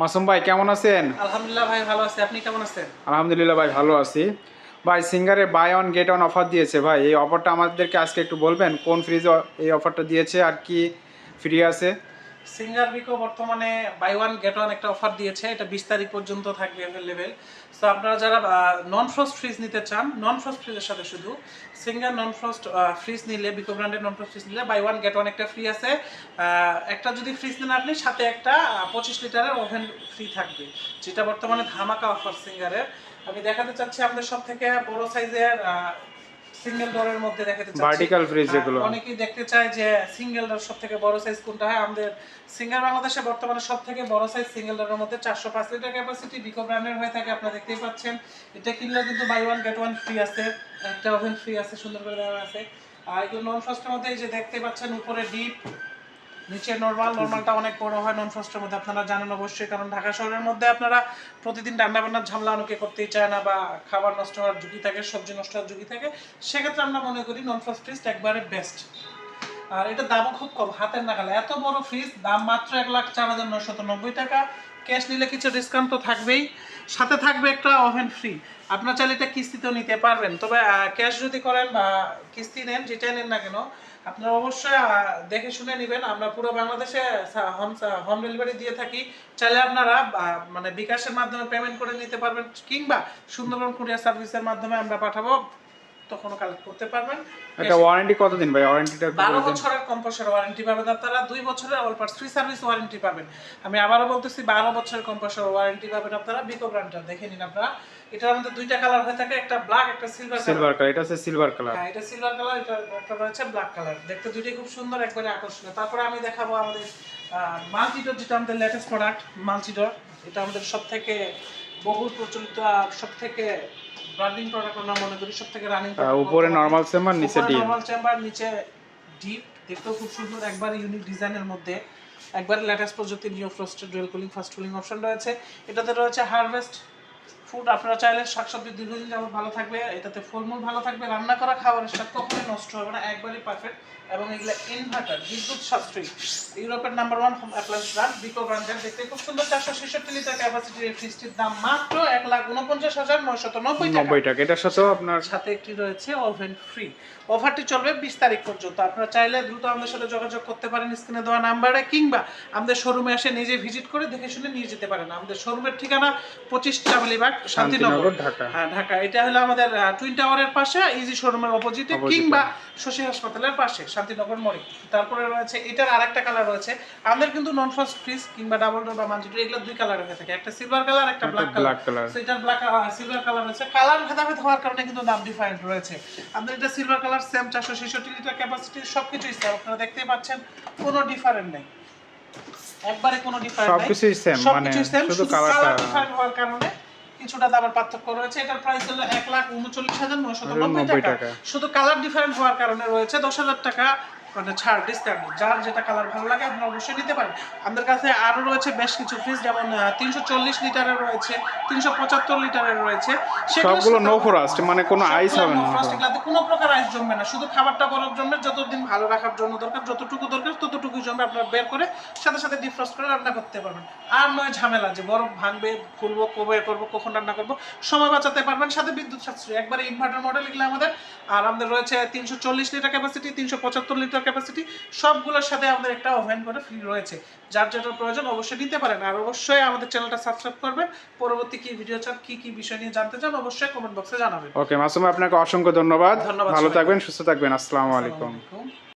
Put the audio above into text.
মাসুম ভাই কেমন আছেন? আলহামদুলিল্লাহ ভাই ভালো আছি। আপনি কেমন আছেন? আলহামদুলিল্লাহ ভাই ভালো আছি। ভাই সিঙ্গারে buy one get one offer দিয়েছে ভাই। এই অফারটা আমাদেরকে আজকে একটু বলবেন কোন ফ্রিজে এই অফারটা দিয়েছে আর কি ফ্রি আছে? সিঙ্গার বিকো বর্তমানে বাই ওয়ান গেট ওয়ান একটা অফার দিয়েছে। এটা বিশ তারিখ পর্যন্ত থাকবে অ্যাভেলেবেল তো আপনারা যারা নন ফ্রস্ট ফ্রিজ নিতে চান নন ফ্রস্ট ফ্রিজের সাথে শুধু সিঙ্গার নন ফ্রস্ট ফ্রিজ নিলে বিকো ব্র্যান্ডের নন ফ্রস্ট ফ্রিজ নিলে বাই ওয়ান গেট ওয়ান একটা ফ্রি আছে। একটা যদি ফ্রিজ নেন আপনি, সাথে একটা পঁচিশ লিটারের ওভেন ফ্রি থাকবে, যেটা বর্তমানে ধামাকা অফার সিঙ্গারের আমি দেখাতে চাচ্ছি আপনাদের সব থেকে বড় সাইজের সিঙ্গেল ডোরের মধ্যে দেখাতে চাচ্ছি। ভার্টিক্যাল ফ্রিজ যেগুলো। অনেকেই দেখতে চায় যে সিঙ্গেল ডোর সব থেকে বড় সাইজ কোনটা হয়। আমাদের সিঙ্গেল বাংলাদেশে বর্তমানে সব থেকে বড় সাইজ সিঙ্গেল ডোরের মধ্যে চারশো পাঁচ লিটার ক্যাপাসিটি বিকো ব্র্যান্ডের হয়ে থাকে আপনারা দেখতেই পাচ্ছেন। এটা কিনলে কিন্তু buy one get one free আছে। একটা ওভেন ফ্রি আছে সুন্দর করে দেওয়া আছে। আর এগুলো নন ফাস্টের মধ্যে এই যে দেখতে পাচ্ছেন উপরে ডিপ নিচে নর্মাল নর্মালটা অনেক বড় হয় নন ফ্রস্টের মধ্যে আপনারা জানেন অবশ্যই, কারণ ঢাকা শহরের মধ্যে আপনারা প্রতিদিন রান্না বান্নার ঝামেলা অনেকে করতেই চায় না বা খাবার নষ্ট হওয়ার ঝুঁকি থাকে, সবজি নষ্ট হওয়ার ঝুঁকি থাকে, সেক্ষেত্রে আমরা মনে করি নন ফাস্ট ফ্রিজ একবারে বেস্ট আর এটা দামও খুব কম, হাতের নাগালে। এত বড় ফ্রিজ দাম মাত্র এক লাখ চার হাজার নশত নব্বই টাকা। ক্যাশ নিলে কিছু ডিসকাউন্ট তো থাকবেই। সাথে থাকবে একটা ওভেন ফ্রি আপনার চাইলে এটা কিস্তিতেও নিতে পারবেন। তবে ক্যাশ যদি করেন বা কিস্তি নেন, যেটাই নেন না কেন, আপনারা অবশ্যই দেখে শুনে নেবেন। আমরা পুরো বাংলাদেশে হোম হোম ডেলিভারি দিয়ে থাকি। চাইলে আপনারা মানে বিকাশের মাধ্যমে পেমেন্ট করে নিতে পারবেন, কিংবা সুন্দরবন কুরিয়ার সার্ভিসের মাধ্যমে আমরা পাঠাবো। তখনও কালেক্ট করতে পারবেন। এটা ওয়ারেন্টি কতদিন ভাই? ওয়ারেন্টিটা বারো। বছরের কম্পোসার ওয়ারেন্টি পাবেন আপনারা। দুই বছরের all parts free service warranty পাবেন। আমি আবারও বলতেছি বারো বছরের কম্পোসার ওয়ারেন্টি পাবেন আপনারা। বিকো ব্র্যান্ডটা দেখে নিন আপনারা। এটার মধ্যে দুইটা কালার হয়ে থাকে একটা ব্ল্যাক একটা সিলভার সিলভার কালার এটা হচ্ছে সিলভার কালার হ্যাঁ এটা সিলভার কালার এটা একটা রয়েছে ব্ল্যাক কালার দেখতে দুইটাই খুব সুন্দর একবারে আকর্ষণীয়। তারপরে আমি দেখাবো আমাদের মাল্টিডোর যেটা আমাদের লেটেস্ট প্রোডাক্ট মাল্টিডোর এটা আমাদের সব থেকে বহুল প্রচলিত সব থেকে ব্র্যান্ডিং প্রোডাক্ট আমরা মনে করি সব থেকে রানিং উপরে নরমাল চেম্বার নিচে ডিপ নরমাল চেম্বার নিচে ডিপ দেখতেও খুব সুন্দর একবার ইউনিক ডিজাইনের মধ্যে। একবার লেটেস্ট প্রযুক্তি new frosted dual cooling fast cooling option রয়েছে। এটাতে রয়েছে হারভেস্ট ফুড আপনারা চাইলে শাকসবজি দীর্ঘদিন যেমন ভালো থাকবে এটাতে ফলমূল ভালো থাকবে রান্না করা খাবারের স্বাদ কখনোই নষ্ট হবে না একবারই পারফেক্ট এবং এগুলো ইনভার্টার বিদ্যুৎ সাশ্রয়ী। ইউরোপের number one home appliance brand Beko ব্র্যান্ডের দেখতে খুব সুন্দর চারশো ছেষট্টি লিটার ক্যাপাসিটির এই ফ্রিজটির দাম মাত্র এক লাখ উনপঞ্চাশ হাজার নয়শত নব্বই নব্বই টাকা এটার সাথেও আপনার সাথে একটি রয়েছে ওভেন ফ্রি অফারটি চলবে বিশ তারিখ পর্যন্ত। আপনারা চাইলে দ্রুত আমাদের সাথে যোগাযোগ করতে পারেন স্ক্রিনে দেওয়া নাম্বারে কিংবা আমাদের শোরুমে এসে নিজে ভিজিট করে দেখে শুনে নিয়ে যেতে পারেন। আমাদের শোরুমের ঠিকানা পঁচিশ চাবলিবাগ শান্তিনগর। হ্যাঁ ঢাকা। এটা হলো আমাদের টুইন টাওয়ারের পাশে ইজি শোরুমের অপোজিটে কিংবা শশী হাসপাতালের পাশে শান্তিনগর মোড়ে। তারপরে রয়েছে এটার আরেকটা কালার রয়েছে। আমাদের কিন্তু নন ফ্রিজ কিংবা ডাবল ডোর বা মাল্টিডোর এগুলো দুই কালার হয়ে থাকে। একটা সিলভার কালার একটা ব্ল্যাক কালার So এটার ব্ল্যাক সিলভার কালার রয়েছে। কালার ভেদাভেদ হওয়ার কারণে কিন্তু দাম ডিফারেন্ট রয়েছে। আমাদের এটা সিলভার কালার সেম চারশো ছেষট্টি লিটার ক্যাপাসিটি সবকিছুই সেম আপনারা দেখতেই পাচ্ছেন কোনো ডিফারেন্ট নেই। একবারে কোনো ডিফারেন্ট নেই। সবকিছুই same, মানে সেম শুধু শুধু কালার ডিফারেন্ট হওয়ার কারণে কিছুটা দামের পার্থক্য রয়েছে। এটার প্রাইস হলো এক লাখ উনচল্লিশ হাজার নশো নব্বই 90 টাকা। টাকা। শুধু কালার ডিফারেন্ট হওয়ার কারণে রয়েছে দশ হাজার টাকা। মানে ছাড় ডিসকাউন্ট যার যেটা কালার ভালো লাগে আপনি অবশ্যই নিতে পারেন। আমাদের কাছে আরও রয়েছে বেশ কিছু ফ্রিজ যেমন তিনশো চল্লিশ লিটারের রয়েছে তিনশো পঁচাত্তর লিটারের রয়েছে। সবগুলো নো ফ্রস্ট মানে কোনো আইস হবে না কোনো প্রকার আইস জমবে না। শুধু খাবারটা বরফ জমবে যতদিন ভালো রাখার জন্য দরকার যতটুকু দরকার ততটুকুই জমবে। আপনারা বের করে সাথে সাথে ডিফ্রস্ট করে রান্না করতে পারবেন। আর নয় ঝামেলা যে বরফ ভাঙবে খুলবো কবে করব কখন রান্না করব সময় বাঁচাতে পারবেন। সাথে বিদ্যুৎ সাশ্রয়। একবারে ইনভার্টার মডেল এগুলো আমাদের। আর আমাদের রয়েছে তিনশো চল্লিশ লিটার ক্যাপাসিটি তিনশো পঁচাত্তর লিটার ক্যাপাসিটি সবগুলোর সাথে আমাদের একটা ওভেন করে ফ্রি রয়েছে। যার যেটা প্রয়োজন অবশ্যই নিতে পারেন। আর অবশ্যই আমাদের চ্যানেলটা সাবস্ক্রাইব করবেন। পরবর্তী কি ভিডিও চান কি কি বিষয় নিয়ে জানতে চান অবশ্যই কমেন্ট বক্সে জানাবেন। ওকে মাসুম আপনাকে অসংখ্য ধন্যবাদ। ধন্যবাদ ভালো থাকবেন সুস্থ থাকবেন। আসসালামু আলাইকুম।